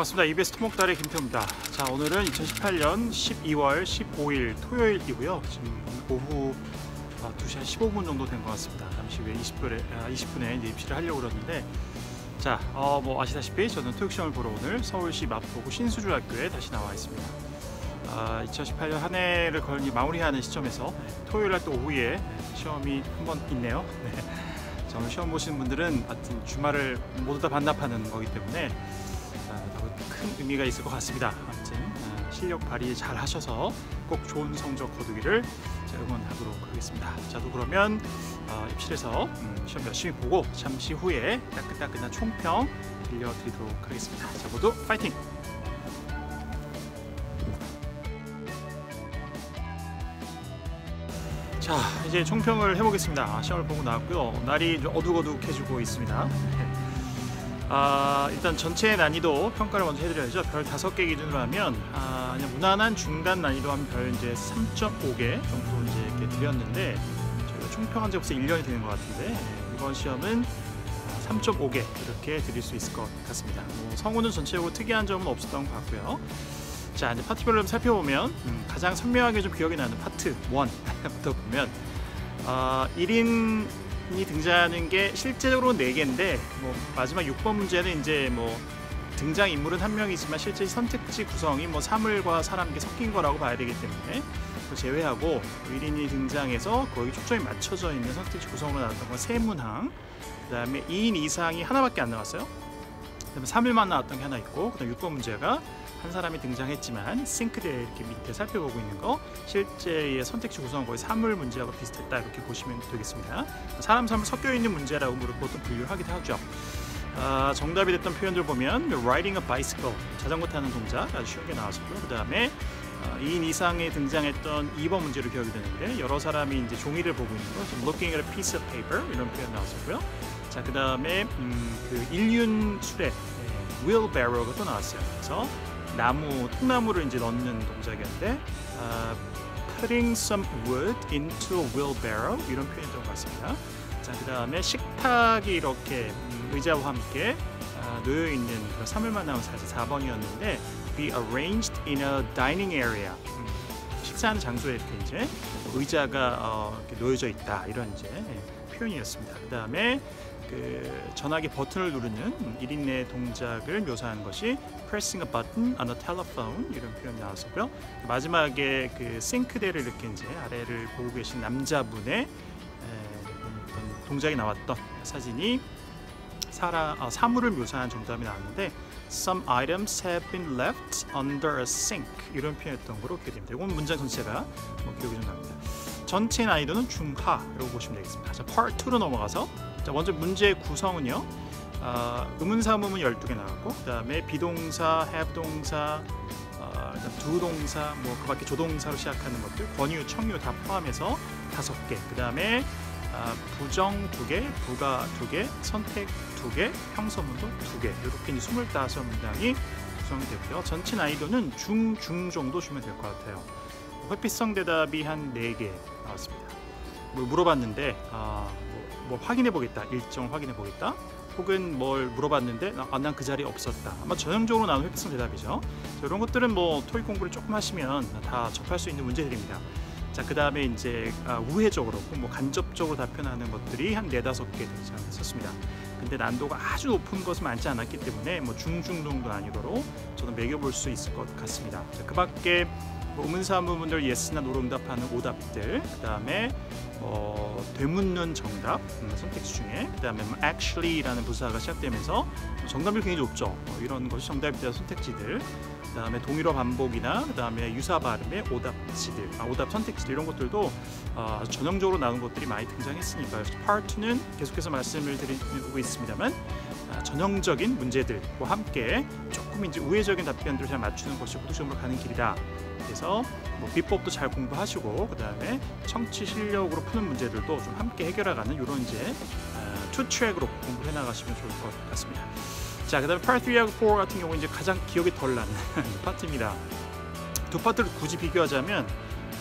반갑습니다. EBS 토목달의 김태호입니다. 자, 오늘은 2018년 12월 15일 토요일이고요. 지금 오후 2시 한 15분 정도 된 것 같습니다. 잠시 후에 20분에, 아, 20분에 이제 입시를 하려고 그러는데 자, 어, 뭐 아시다시피 저는 토익 시험을 보러 오늘 서울시 마포구 신수중학교에 다시 나와 있습니다. 아, 2018년 한 해를 거의 마무리하는 시점에서 토요일 날 또 오후에 시험이 한 번 있네요. 네. 자, 오늘 시험 보시는 분들은 하여튼 주말을 모두 다 반납하는 거기 때문에 아, 더 큰 의미가 있을 것 같습니다. 아무튼 아, 실력 발휘 잘 하셔서 꼭 좋은 성적 거두기를 자, 응원하도록 하겠습니다. 자, 또 그러면 어, 입실에서 음, 시험 열심히 보고 잠시 후에 따끈따끈한 총평 들려드리도록 하겠습니다. 자, 모두 파이팅! 자, 이제 총평을 해보겠습니다. 아, 시험을 보고 나왔고요. 날이 좀 어둑어둑해지고 있습니다. 아, 일단 전체 난이도 평가를 먼저 해드려야죠. 별 5개 기준으로 하면 아, 그냥 무난한 중간 난이도 하면 별 이제 3.5개 정도 이제 이렇게 드렸는데 저희가 총평한 지 벌써 1년이 되는 것 같은데 이번 시험은 3.5개 이렇게 드릴 수 있을 것 같습니다. 뭐 성우는 전체적으로 특이한 점은 없었던 것 같고요. 자 이제 파트별로 좀 살펴보면 음, 가장 선명하게 좀 기억이 나는 파트 1부터 보면 아, 1인 이 등장하는 게 실제적으로 4개인데 뭐 마지막 6번 문제는 이제 뭐 등장 인물은 한 명이지만 실제 선택지 구성이 뭐 사물과 사람 게 섞인 거라고 봐야 되기 때문에 제외하고 1인이 등장해서 거기 초점이 맞춰져 있는 선택지 구성으로 나왔던 건 세 문항 그 다음에 2인 이상이 하나밖에 안 나왔어요. 그 다음에 3일만 나왔던 게 하나 있고 그 다음 6번 문제가 한 사람이 등장했지만 싱크대 이렇게 밑에 살펴보고 있는 거 실제의 선택지 구성은 거의 사물 문제하고 비슷했다 이렇게 보시면 되겠습니다. 사람 사물 섞여 있는 문제라고 보통 분류를 하기도 하죠. 아, 정답이 됐던 표현들 보면 riding a bicycle 자전거 타는 동작 아주 쉬운 게 나왔었고요. 그 다음에 어, 2인 이상에 등장했던 2번 문제로 기억이 되는데 여러 사람이 이제 종이를 보고 있는 거 looking at a piece of paper 이런 표현 나왔었고요. 자, 그 다음에 음, 그 일륜 수레 예, wheelbarrow가 또 나왔어요. 그래서 나무 통나무를 이제 넣는 동작이었는데 아, putting some wood into a wheelbarrow 이런 표현이었던 것 같습니다. 자, 그 다음에 식탁이 이렇게 음, 의자와 함께 아, 놓여 있는 그런 3일만 나온 사실 4번이었는데 be arranged in a dining area. 음, 식사하는 장소에 이렇게 이제 의자가 어, 이렇게 놓여져 있다 이런 이제 예, 표현이었습니다. 그 다음에 그 전화기 버튼을 누르는 1인 내 동작을 묘사하는 것이 pressing a button on a telephone 이런 표현이 나왔었고요. 마지막에 그 싱크대를 이렇게 이제 아래를 보고 계신 남자분의 동작이 나왔던 사진이 사라, 아, 사물을 묘사한 정답이 나왔는데 Some items have been left under a sink 이런 표현했던 거로 기억이 됩니다. 이건 문장 전체가 뭐 기억이 좀 납니다. 전체 난이도는 중하라고 보시면 되겠습니다. 자, Part 2로 넘어가서 자, 먼저 문제 구성은요. 아, 의문사문은 12개 나왔고 그 다음에 비동사, have 동사, 어, 그다음 두 동사, 뭐 그 밖에 조동사로 시작하는 것들, 권유, 청유 다 포함해서 다섯 개. 그 다음에 아, 부정 두 개, 부가 두 개, 선택 두 개, 평서문도 두 개. 이렇게 이제 25문장이 구성이 되고요. 전체 난이도는 중, 중 정도 주면 될 것 같아요. 회피성 대답이 한네개 나왔습니다. 뭐 물어봤는데 아, 뭐, 뭐 확인해 보겠다, 일정 확인해 보겠다. 혹은 뭘 물어봤는데 아, 난 그 자리에 없었다. 아마 전형적으로 나오는 회피성 대답이죠. 자, 이런 것들은 뭐 토익 공부를 조금 하시면 다 접할 수 있는 문제들입니다. 자, 그 다음에 이제 아, 우회적으로 뭐 간접적으로 답변하는 것들이 한 네다섯 개 등장했었습니다. 근데 난도가 아주 높은 것은 많지 않았기 때문에 뭐 중중등도 난이도로 저는 매겨볼 수 있을 것 같습니다. 자, 그 밖에 뭐 의문사문들 예스나 노로 응답하는 오답들, 그 다음에 어, 되묻는 정답 음, 선택지 중에 그 다음에 뭐 actually라는 부사가 시작되면서 정답률 굉장히 높죠. 어, 이런 것이 정답이다 선택지들. 그 다음에 동일어 반복이나 그 다음에 유사 발음의 오답지들, 아, 오답 선택지들 이런 것들도 어, 전형적으로 나오는 것들이 많이 등장했으니까요. 2는 계속해서 말씀을 드리고 있습니다만 아, 전형적인 문제들과 함께 조금 이제 우회적인 답변들을 잘 맞추는 것이 고득점으로 가는 길이다. 그래서 뭐 비법도 잘 공부하시고 그 다음에 청취 실력으로 푸는 문제들도 좀 함께 해결해가는 이런 이제 어, 투 트랙으로 공부해 나가시면 좋을 것 같습니다. 자, 그 다음에 파트 3하고 4 같은 경우 이제 가장 기억이 덜 나는 파트입니다. 두 파트를 굳이 비교하자면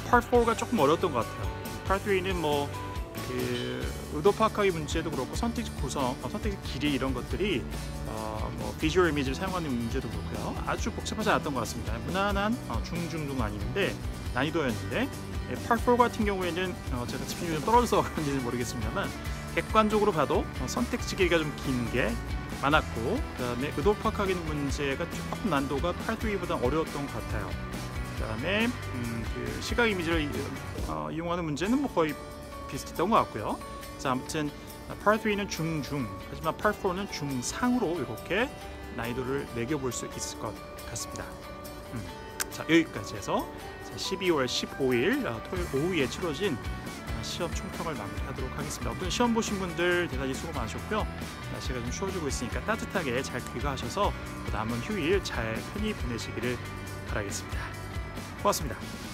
파트 4가 조금 어려웠던 것 같아요. 파트 3는 뭐 그 의도 파악하기 문제도 그렇고 선택지 구성, 어, 선택지 길이 이런 것들이 어, 뭐 비주얼 이미지를 사용하는 문제도 그렇고요. 아주 복잡하지 않았던 것 같습니다. 무난한 어, 중중도 아닌데 난이도였는데 예, 파4 같은 경우에는 어, 제가 집중력이 좀 떨어져서 그런지는 모르겠습니다만 객관적으로 봐도 어, 선택지 길이가 좀 긴 게 많았고 그 다음에 의도 파악하기 문제가 조금 난도가 8-3보다 어려웠던 것 같아요. 그 다음에 음, 그 시각 이미지를 이- 어, 이용하는 문제는 뭐 거의 비슷했던 것 같고요. 자 아무튼 Part 3는 중중 하지만 Part 4는 중상으로 이렇게 난이도를 매겨볼 수 있을 것 같습니다. 음, 자 여기까지 해서 12월 15일 어, 토요일 오후에 치러진 어, 시험 총평을 마무리하도록 하겠습니다. 오늘 시험 보신 분들 대단히 수고 많으셨고요. 날씨가 좀 추워지고 있으니까 따뜻하게 잘 귀가하셔서 남은 휴일 잘 편히 보내시기를 바라겠습니다. 고맙습니다.